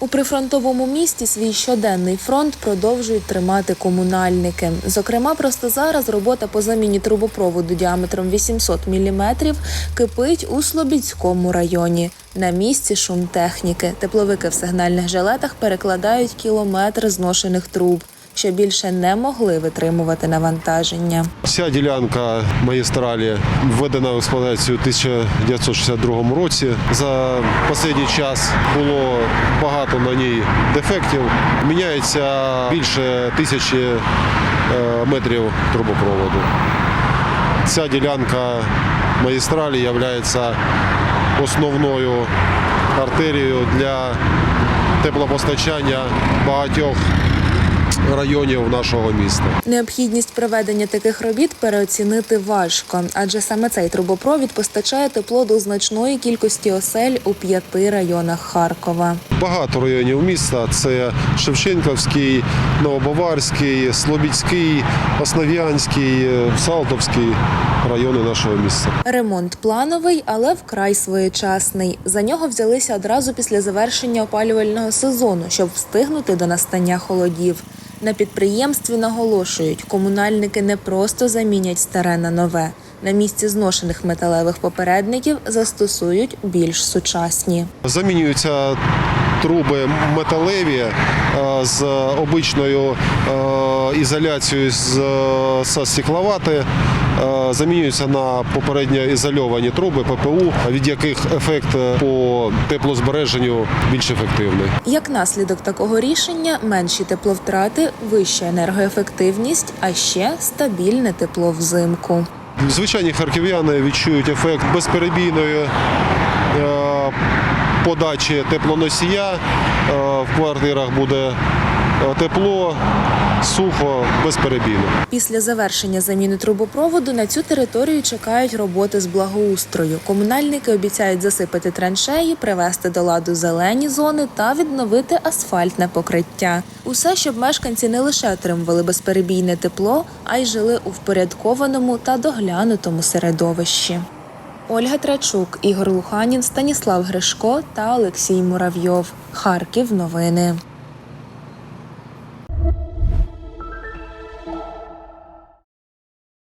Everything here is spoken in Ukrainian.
У прифронтовому місті свій щоденний фронт продовжують тримати комунальники. Зокрема, просто зараз робота по заміні трубопроводу діаметром 800 мм кипить у Слобідському районі. На місці шум техніки. Тепловики в сигнальних жилетах перекладають кілометри зношених труб, що більше не могли витримувати навантаження. Вся ділянка магістралі введена в експлуатацію у 1962 році. За останній час було багато на ній дефектів. Міняється більше тисячі е, метрів трубопроводу. Ця ділянка магістралі є основною артерією для теплопостачання багатьох районів нашого міста. Необхідність проведення таких робіт переоцінити важко, адже саме цей трубопровід постачає тепло до значної кількості осель у п'яти районах Харкова. Багато районів міста це Шевченківський, Новобаварський, Слобідський, Основ'янський, Салтовський райони нашого міста. Ремонт плановий, але вкрай своєчасний. За нього взялися одразу після завершення опалювального сезону, щоб встигнути до настання холодів. На підприємстві наголошують, комунальники не просто замінять старе на нове. На місці зношених металевих попередників застосують більш сучасні. Замінюються труби металеві е, з обичною е, ізоляцією з, з стекловати. е, Замінюються на попередньо ізольовані труби ППУ, від яких ефект по теплозбереженню більш ефективний. Як наслідок такого рішення менші тепловтрати, вища енергоефективність, а ще стабільне тепло взимку. Звичайні харків'яни відчують ефект безперебійної е, подачі теплоносія. Е, В квартирах буде е, тепло, сухо, безперебійно. Після завершення заміни трубопроводу на цю територію чекають роботи з благоустрою. Комунальники обіцяють засипати траншеї, привести до ладу зелені зони та відновити асфальтне покриття. Усе, щоб мешканці не лише отримували безперебійне тепло, а й жили у впорядкованому та доглянутому середовищі. Ольга Трачук, Ігор Луханін, Станіслав Гришко та Олексій Муравйов. Харків. Новини.